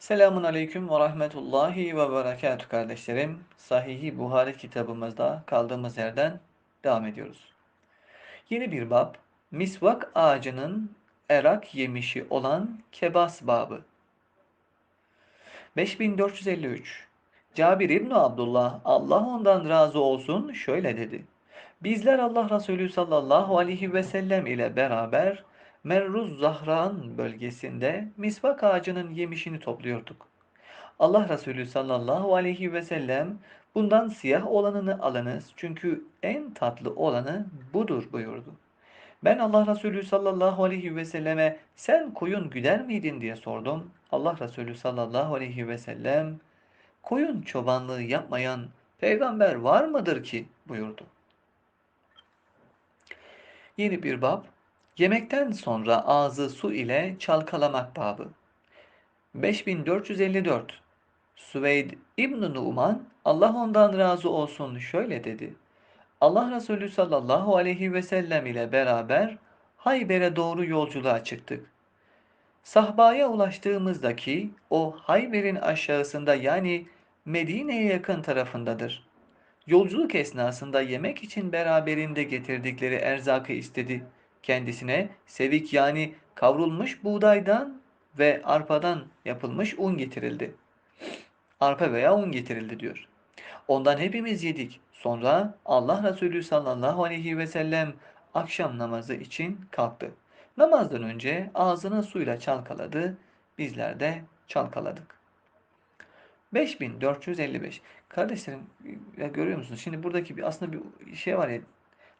Selamun Aleyküm ve Rahmetullahi ve Berekatü kardeşlerim. Sahih-i Buhari kitabımızda kaldığımız yerden devam ediyoruz. Yeni bir bab, misvak ağacının erak yemişi olan kebas babı. 5453 Cabir İbni Abdullah, Allah ondan razı olsun şöyle dedi. Bizler Allah Resulü sallallahu aleyhi ve sellem ile beraber Merruz Zahran bölgesinde misvak ağacının yemişini topluyorduk. Allah Resulü sallallahu aleyhi ve sellem bundan siyah olanını alınız çünkü en tatlı olanı budur buyurdu. Ben Allah Resulü sallallahu aleyhi ve selleme sen koyun güder miydin diye sordum. Allah Resulü sallallahu aleyhi ve sellem koyun çobanlığı yapmayan peygamber var mıdır ki buyurdu. Yeni bir bab Yemekten sonra ağzı su ile çalkalamak babı. 5454 Süveyd İbn Numan Allah ondan razı olsun şöyle dedi. Allah Resulü sallallahu aleyhi ve sellem ile beraber Hayber'e doğru yolculuğa çıktık. Sahbaya ulaştığımızdaki o Hayber'in aşağısında yani Medine'ye yakın tarafındadır. Yolculuk esnasında yemek için beraberinde getirdikleri erzakı istedi kendisine sevik yani kavrulmuş buğdaydan ve arpadan yapılmış un getirildi. Arpa veya un getirildi diyor. Ondan hepimiz yedik. Sonra Allah Resulü sallallahu aleyhi ve sellem akşam namazı için kalktı. Namazdan önce ağzını suyla çalkaladı. Bizler de çalkaladık. 5455. Kardeşlerim ya görüyor musunuz? Şimdi buradaki bir aslında bir şey var ya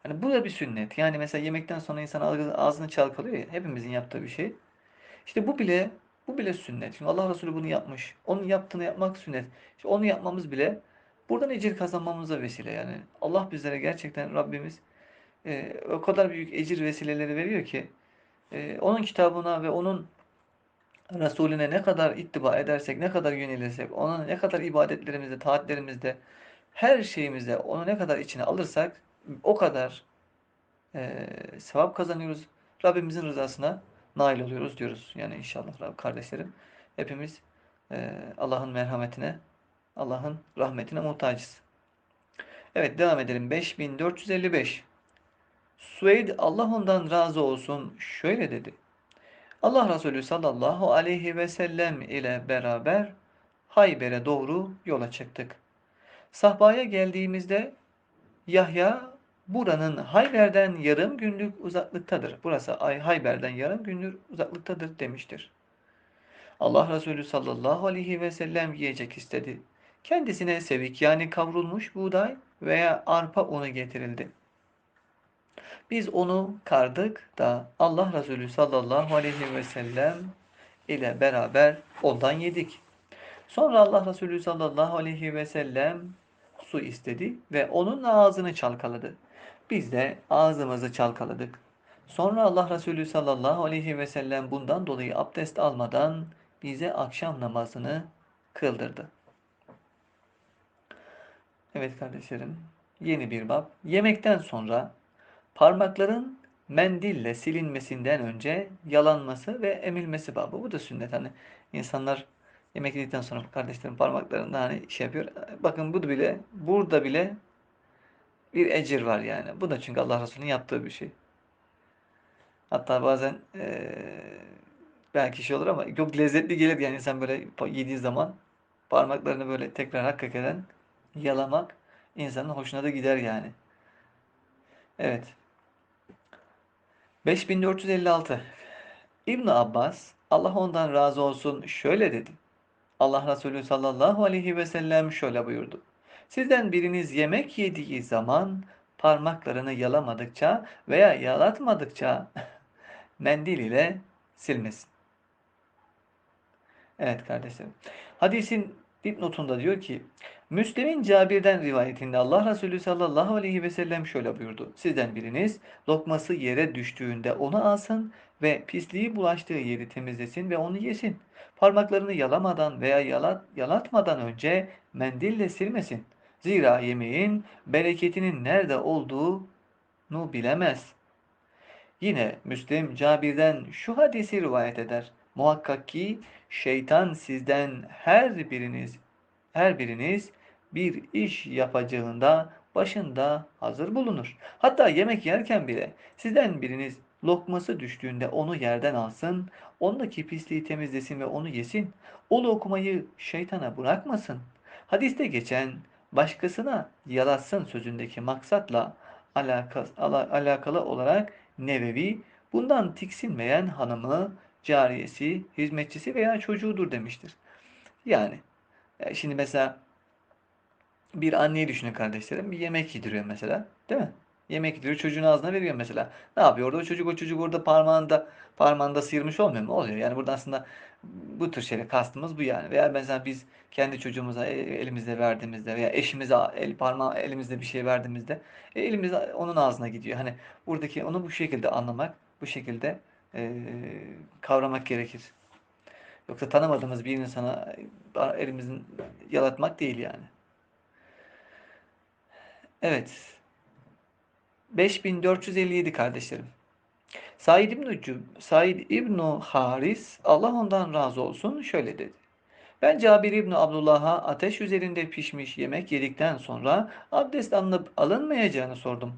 Hani bu da bir sünnet. Yani mesela yemekten sonra insan ağzını çalkalıyor ya. Hepimizin yaptığı bir şey. İşte bu bile bu bile sünnet. Çünkü Allah Resulü bunu yapmış. Onun yaptığını yapmak sünnet. İşte onu yapmamız bile buradan ecir kazanmamıza vesile. Yani Allah bizlere gerçekten Rabbimiz e, o kadar büyük ecir vesileleri veriyor ki e, onun kitabına ve onun Resulüne ne kadar ittiba edersek, ne kadar yönelirsek, ona ne kadar ibadetlerimizde, taatlerimizde, her şeyimizde onu ne kadar içine alırsak o kadar e, sevap kazanıyoruz. Rabbimizin rızasına nail oluyoruz diyoruz. Yani inşallah kardeşlerim hepimiz e, Allah'ın merhametine, Allah'ın rahmetine muhtacız. Evet devam edelim. 5455 Sueyd Allah ondan razı olsun şöyle dedi. Allah Resulü sallallahu aleyhi ve sellem ile beraber Hayber'e doğru yola çıktık. Sahbaya geldiğimizde Yahya buranın Hayber'den yarım günlük uzaklıktadır. Burası Hayber'den yarım günlük uzaklıktadır demiştir. Allah Resulü sallallahu aleyhi ve sellem yiyecek istedi. Kendisine sevik yani kavrulmuş buğday veya arpa unu getirildi. Biz onu kardık da Allah Resulü sallallahu aleyhi ve sellem ile beraber ondan yedik. Sonra Allah Resulü sallallahu aleyhi ve sellem su istedi ve onun ağzını çalkaladı. Biz de ağzımızı çalkaladık. Sonra Allah Resulü sallallahu aleyhi ve sellem bundan dolayı abdest almadan bize akşam namazını kıldırdı. Evet kardeşlerim, yeni bir bab. Yemekten sonra parmakların mendille silinmesinden önce yalanması ve emilmesi babı. Bu da sünnet. Hani insanlar yemek yedikten sonra kardeşlerim parmaklarında hani şey yapıyor. Bakın bu bile, burada bile bir ecir var yani. Bu da çünkü Allah Resulü'nün yaptığı bir şey. Hatta bazen ee, belki şey olur ama çok lezzetli gelir yani insan böyle yediği zaman parmaklarını böyle tekrar hakikaten yalamak insanın hoşuna da gider yani. Evet. 5456 İbn Abbas Allah ondan razı olsun şöyle dedi. Allah Resulü sallallahu aleyhi ve sellem şöyle buyurdu. Sizden biriniz yemek yediği zaman parmaklarını yalamadıkça veya yalatmadıkça mendil ile silmesin. Evet kardeşlerim. Hadisin dipnotunda diyor ki Müslim'in Cabir'den rivayetinde Allah Resulü sallallahu aleyhi ve sellem şöyle buyurdu. Sizden biriniz lokması yere düştüğünde onu alsın ve pisliği bulaştığı yeri temizlesin ve onu yesin. Parmaklarını yalamadan veya yalat, yalatmadan önce mendille silmesin. Zira yemeğin bereketinin nerede olduğunu bilemez. Yine Müslim Cabir'den şu hadisi rivayet eder. Muhakkak ki şeytan sizden her biriniz her biriniz bir iş yapacağında başında hazır bulunur. Hatta yemek yerken bile sizden biriniz lokması düştüğünde onu yerden alsın, ondaki pisliği temizlesin ve onu yesin. O lokmayı şeytana bırakmasın. Hadiste geçen başkasına yalatsın sözündeki maksatla alakalı olarak Nevevi bundan tiksinmeyen hanımı, cariyesi, hizmetçisi veya çocuğudur demiştir. Yani e, şimdi mesela bir anneyi düşünün kardeşlerim. Bir yemek yediriyor mesela. Değil mi? Yemek yediriyor. Çocuğun ağzına veriyor mesela. Ne yapıyor orada? O çocuk o çocuk orada parmağında parmağında sıyırmış olmuyor mu? Oluyor. Yani burada aslında bu tür şeyle kastımız bu yani. Veya mesela biz kendi çocuğumuza e, elimizde verdiğimizde veya eşimize el parmağı elimizde bir şey verdiğimizde e, elimiz onun ağzına gidiyor. Hani buradaki onu bu şekilde anlamak, bu şekilde e, kavramak gerekir. Yoksa tanımadığımız bir insana elimizin yalatmak değil yani. Evet. 5457 kardeşlerim. Said İbn Said İbn Haris Allah ondan razı olsun şöyle dedi. Ben Cabir İbn Abdullah'a ateş üzerinde pişmiş yemek yedikten sonra abdest alınıp alınmayacağını sordum.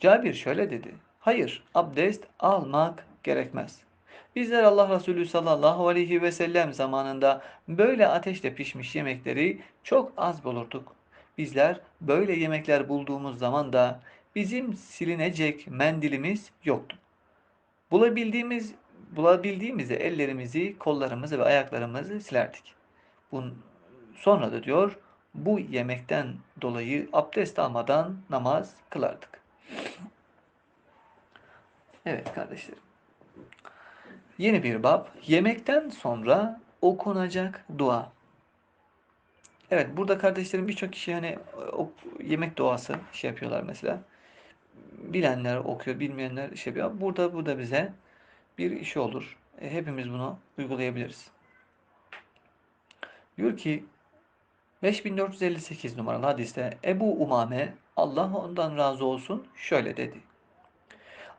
Cabir şöyle dedi. Hayır, abdest almak gerekmez. Bizler Allah Resulü sallallahu aleyhi ve sellem zamanında böyle ateşte pişmiş yemekleri çok az bulurduk. Bizler böyle yemekler bulduğumuz zaman da bizim silinecek mendilimiz yoktu. Bulabildiğimiz bulabildiğimizde ellerimizi, kollarımızı ve ayaklarımızı silerdik. Bun, sonra da diyor bu yemekten dolayı abdest almadan namaz kılardık. Evet kardeşlerim. Yeni bir bab. Yemekten sonra okunacak dua. Evet burada kardeşlerim birçok kişi hani o yemek duası şey yapıyorlar mesela. Bilenler okuyor, bilmeyenler şey yapıyor. Burada bu da bize bir iş olur. E, hepimiz bunu uygulayabiliriz. Diyor ki 5458 numaralı hadiste Ebu Umame Allah ondan razı olsun şöyle dedi.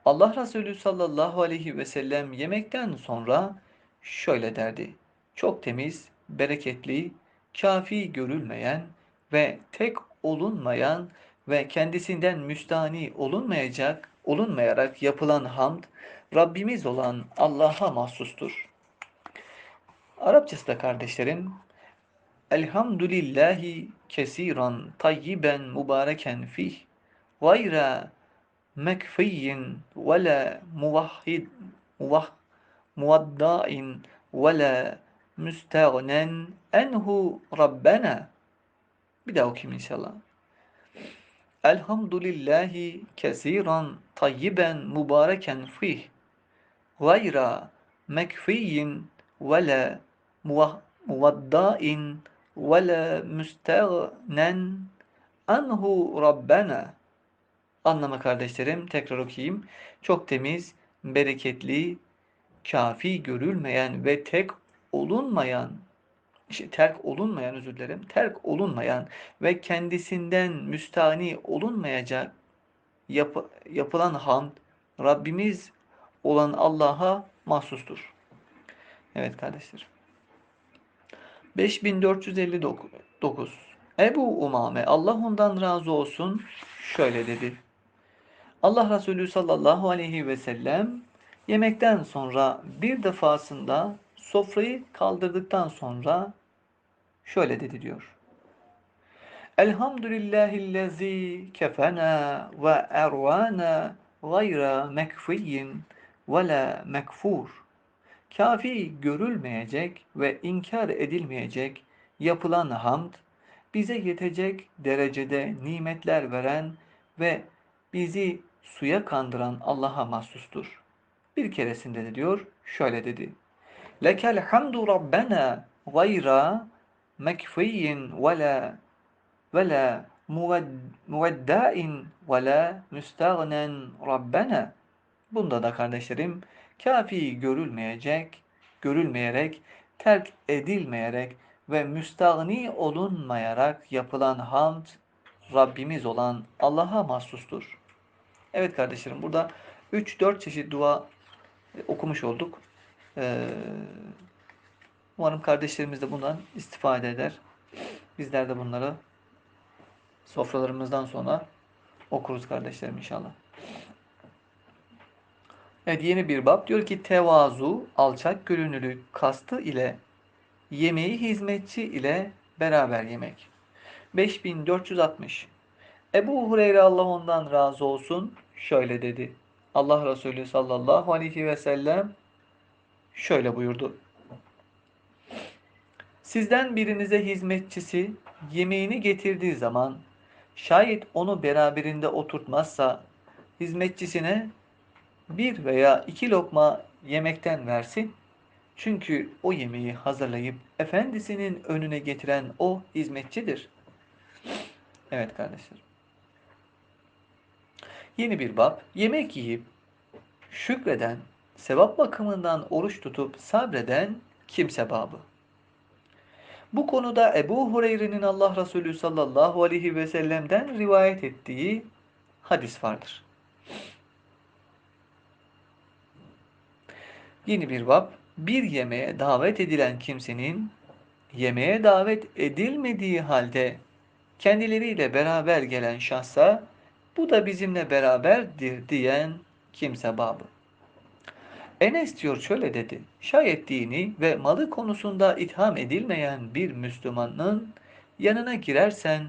Allah Resulü sallallahu aleyhi ve sellem yemekten sonra şöyle derdi. Çok temiz, bereketli, kafi görülmeyen ve tek olunmayan ve kendisinden müstani olunmayacak, olunmayarak yapılan hamd Rabbimiz olan Allah'a mahsustur. Arapçası da kardeşlerim Elhamdülillahi kesiran tayyiben mübareken fih gayra mekfiyyin ve la muvahhid muvah, muvadda'in ve la müstağnen enhu rabbena. Bir daha okuyayım inşallah. Elhamdülillahi kesiran tayyiben mübareken fih gayra mekfiyin ve la muvadda'in ve la müstağnen anhu rabbena. Anlama kardeşlerim tekrar okuyayım. Çok temiz, bereketli, kafi görülmeyen ve tek olunmayan, işte terk olunmayan özür dilerim, terk olunmayan ve kendisinden müstani olunmayacak yap, yapılan hamd Rabbimiz olan Allah'a mahsustur. Evet kardeşlerim. 5459 Ebu Umame Allah ondan razı olsun şöyle dedi. Allah Resulü sallallahu aleyhi ve sellem yemekten sonra bir defasında sofrayı kaldırdıktan sonra şöyle dedi diyor. Elhamdülillahillezî kefena ve ervana gayra mekfiyyin ve la mekfur. Kafi görülmeyecek ve inkar edilmeyecek yapılan hamd, bize yetecek derecede nimetler veren ve bizi suya kandıran Allah'a mahsustur. Bir keresinde de diyor, şöyle dedi. Lekel hamdu rabbena gayra mekfiyin ve la ve la muveddain ve la müstagnen rabbena. Bunda da kardeşlerim kafi görülmeyecek, görülmeyerek, terk edilmeyerek ve müstagni olunmayarak yapılan hamd Rabbimiz olan Allah'a mahsustur. Evet kardeşlerim burada 3-4 çeşit dua okumuş olduk. Ee, Umarım kardeşlerimiz de bundan istifade eder. Bizler de bunları sofralarımızdan sonra okuruz kardeşlerim inşallah. Evet yeni bir bab diyor ki tevazu, alçak gönüllülük kastı ile yemeği hizmetçi ile beraber yemek. 5460 Ebu Hureyre Allah ondan razı olsun şöyle dedi. Allah Resulü sallallahu aleyhi ve sellem şöyle buyurdu. Sizden birinize hizmetçisi yemeğini getirdiği zaman şayet onu beraberinde oturtmazsa hizmetçisine bir veya iki lokma yemekten versin. Çünkü o yemeği hazırlayıp efendisinin önüne getiren o hizmetçidir. Evet kardeşler. Yeni bir bab. Yemek yiyip şükreden, sevap bakımından oruç tutup sabreden kimse babı. Bu konuda Ebu Hureyre'nin Allah Resulü sallallahu aleyhi ve sellem'den rivayet ettiği hadis vardır. Yeni bir bab. Bir yemeğe davet edilen kimsenin yemeğe davet edilmediği halde kendileriyle beraber gelen şahsa bu da bizimle beraberdir diyen kimse babı. Enes diyor şöyle dedi. Şayet dini ve malı konusunda itham edilmeyen bir Müslümanın yanına girersen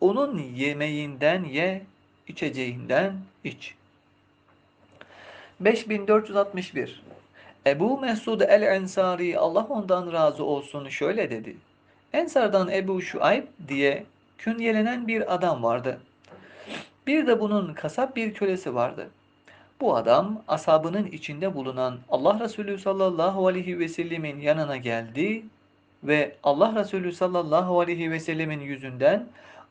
onun yemeğinden ye, içeceğinden iç. 5461 Ebu Mesud el-Ensari Allah ondan razı olsun şöyle dedi. Ensardan Ebu Şuayb diye künyelenen bir adam vardı. Bir de bunun kasap bir kölesi vardı. Bu adam asabının içinde bulunan Allah Resulü sallallahu aleyhi ve sellemin yanına geldi ve Allah Resulü sallallahu aleyhi ve sellemin yüzünden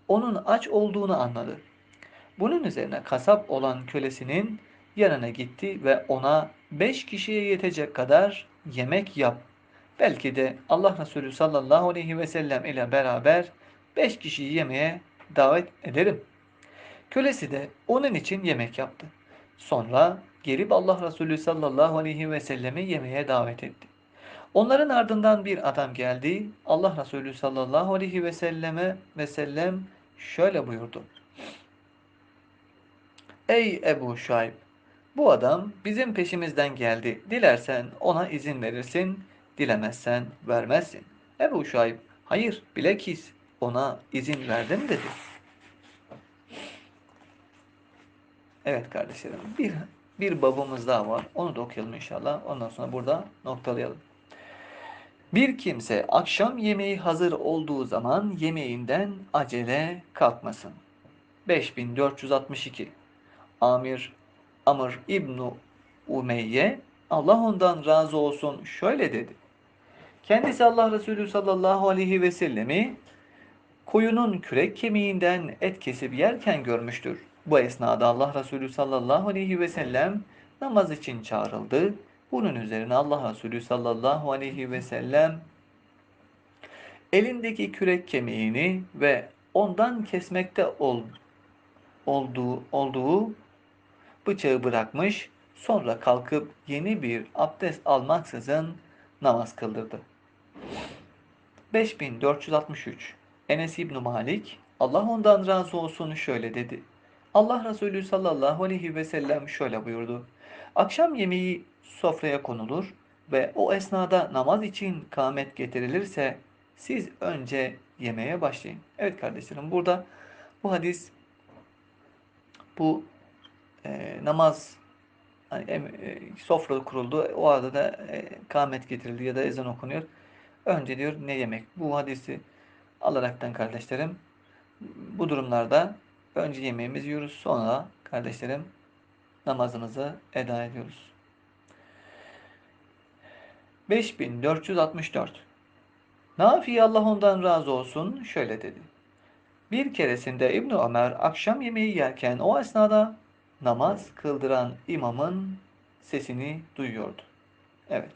onun aç olduğunu anladı. Bunun üzerine kasap olan kölesinin yanına gitti ve ona beş kişiye yetecek kadar yemek yap. Belki de Allah Resulü sallallahu aleyhi ve sellem ile beraber beş kişiyi yemeğe davet ederim. Kölesi de onun için yemek yaptı. Sonra gelip Allah Resulü sallallahu aleyhi ve sellemi yemeğe davet etti. Onların ardından bir adam geldi. Allah Resulü sallallahu aleyhi ve selleme ve sellem şöyle buyurdu. Ey Ebu Şuayb! Bu adam bizim peşimizden geldi. Dilersen ona izin verirsin, dilemezsen vermezsin. Ebu Şuayb, hayır bilakis ona izin verdim dedi. Evet kardeşlerim, bir, bir babamız daha var. Onu da okuyalım inşallah. Ondan sonra burada noktalayalım. Bir kimse akşam yemeği hazır olduğu zaman yemeğinden acele kalkmasın. 5462 Amir Amr İbnu Umeyye Allah ondan razı olsun şöyle dedi. Kendisi Allah Resulü sallallahu aleyhi ve sellemi koyunun kürek kemiğinden et kesip yerken görmüştür. Bu esnada Allah Resulü sallallahu aleyhi ve sellem namaz için çağrıldı. Bunun üzerine Allah Resulü sallallahu aleyhi ve sellem elindeki kürek kemiğini ve ondan kesmekte ol, olduğu, olduğu bıçağı bırakmış, sonra kalkıp yeni bir abdest almaksızın namaz kıldırdı. 5463 Enes İbn Malik Allah ondan razı olsun şöyle dedi. Allah Resulü sallallahu aleyhi ve sellem şöyle buyurdu. Akşam yemeği sofraya konulur ve o esnada namaz için kâmet getirilirse siz önce yemeye başlayın. Evet kardeşlerim burada bu hadis bu e, namaz hani, e, sofra kuruldu. O arada da e, kâmet getirildi ya da ezan okunuyor. Önce diyor ne yemek? Bu hadisi alaraktan kardeşlerim bu durumlarda önce yemeğimizi yiyoruz. Sonra kardeşlerim namazımızı eda ediyoruz. 5464 Nafi Allah ondan razı olsun şöyle dedi. Bir keresinde İbn Ömer akşam yemeği yerken o esnada namaz kıldıran imamın sesini duyuyordu. Evet.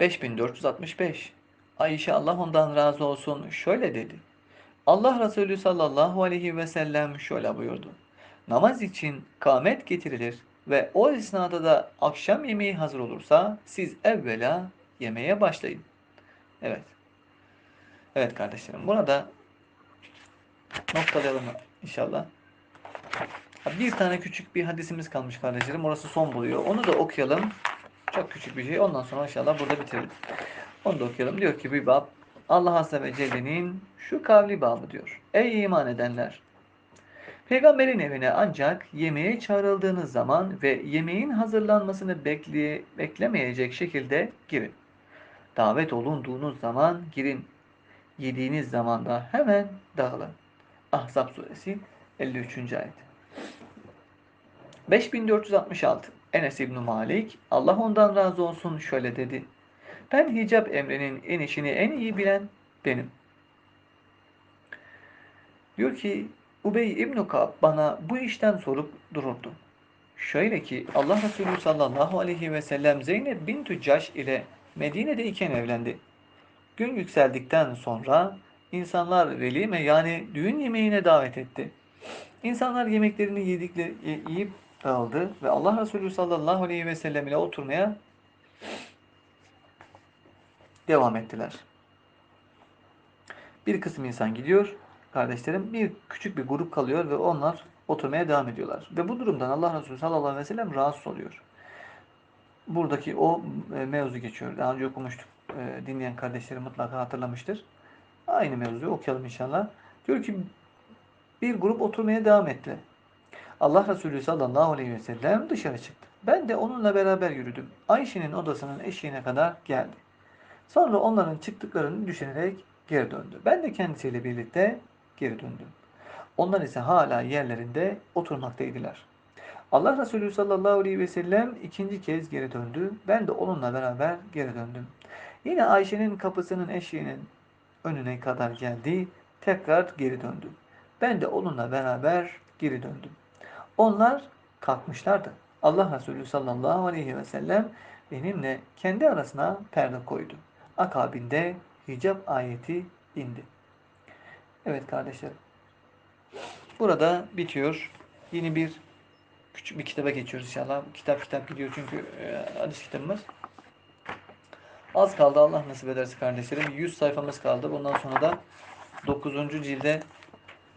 5465 Ayşe Allah ondan razı olsun şöyle dedi. Allah Resulü sallallahu aleyhi ve sellem şöyle buyurdu. Namaz için kâmet getirilir ve o esnada da akşam yemeği hazır olursa siz evvela yemeğe başlayın. Evet. Evet kardeşlerim. Burada noktalayalım inşallah. Bir tane küçük bir hadisimiz kalmış kardeşlerim. Orası son buluyor. Onu da okuyalım. Çok küçük bir şey. Ondan sonra inşallah burada bitirelim. Onu da okuyalım. Diyor ki bir bab Allah Azze ve Celle'nin şu kavli babı diyor. Ey iman edenler! Peygamberin evine ancak yemeğe çağrıldığınız zaman ve yemeğin hazırlanmasını bekle, beklemeyecek şekilde girin. Davet olunduğunuz zaman girin. Yediğiniz zaman da hemen dağılın. Ahzab suresi 53. ayet. 5466 Enes İbn Malik Allah ondan razı olsun şöyle dedi. Ben hicap emrinin en işini en iyi bilen benim. Diyor ki Ubey İbn Kab bana bu işten sorup dururdu. Şöyle ki Allah Resulü sallallahu aleyhi ve sellem Zeynep bin Tüccaş ile Medine'de iken evlendi. Gün yükseldikten sonra insanlar velime yani düğün yemeğine davet etti. İnsanlar yemeklerini yedikleri, yiyip dağıldı ve Allah Resulü sallallahu aleyhi ve sellem ile oturmaya devam ettiler. Bir kısım insan gidiyor, kardeşlerim. Bir küçük bir grup kalıyor ve onlar oturmaya devam ediyorlar. Ve bu durumdan Allah Resulü sallallahu aleyhi ve sellem rahatsız oluyor. Buradaki o e, mevzu geçiyor. Daha önce okumuştuk. E, dinleyen kardeşlerim mutlaka hatırlamıştır. Aynı mevzuyu okuyalım inşallah. Diyor ki bir grup oturmaya devam etti. Allah Resulü sallallahu aleyhi ve sellem dışarı çıktı. Ben de onunla beraber yürüdüm. Ayşe'nin odasının eşiğine kadar geldi. Sonra onların çıktıklarını düşünerek geri döndü. Ben de kendisiyle birlikte geri döndüm. Onlar ise hala yerlerinde oturmaktaydılar. Allah Resulü sallallahu aleyhi ve sellem ikinci kez geri döndü. Ben de onunla beraber geri döndüm. Yine Ayşe'nin kapısının eşiğinin önüne kadar geldi. Tekrar geri döndü. Ben de onunla beraber geri döndüm. Onlar kalkmışlardı. Allah Resulü sallallahu aleyhi ve sellem benimle kendi arasına perde koydu. Akabinde hicap ayeti indi. Evet kardeşlerim. Burada bitiyor. Yeni bir küçük bir kitaba geçiyoruz inşallah. Kitap kitap gidiyor çünkü e, hadis kitabımız. Az kaldı Allah nasip ederse kardeşlerim. 100 sayfamız kaldı. Bundan sonra da 9. cilde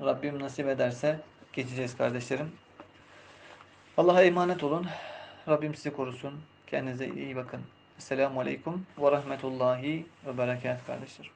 Rabbim nasip ederse geçeceğiz kardeşlerim. Allah'a emanet olun. Rabbim sizi korusun. Kendinize iyi bakın. Esselamu Aleyküm ve Rahmetullahi ve Berekat kardeşlerim.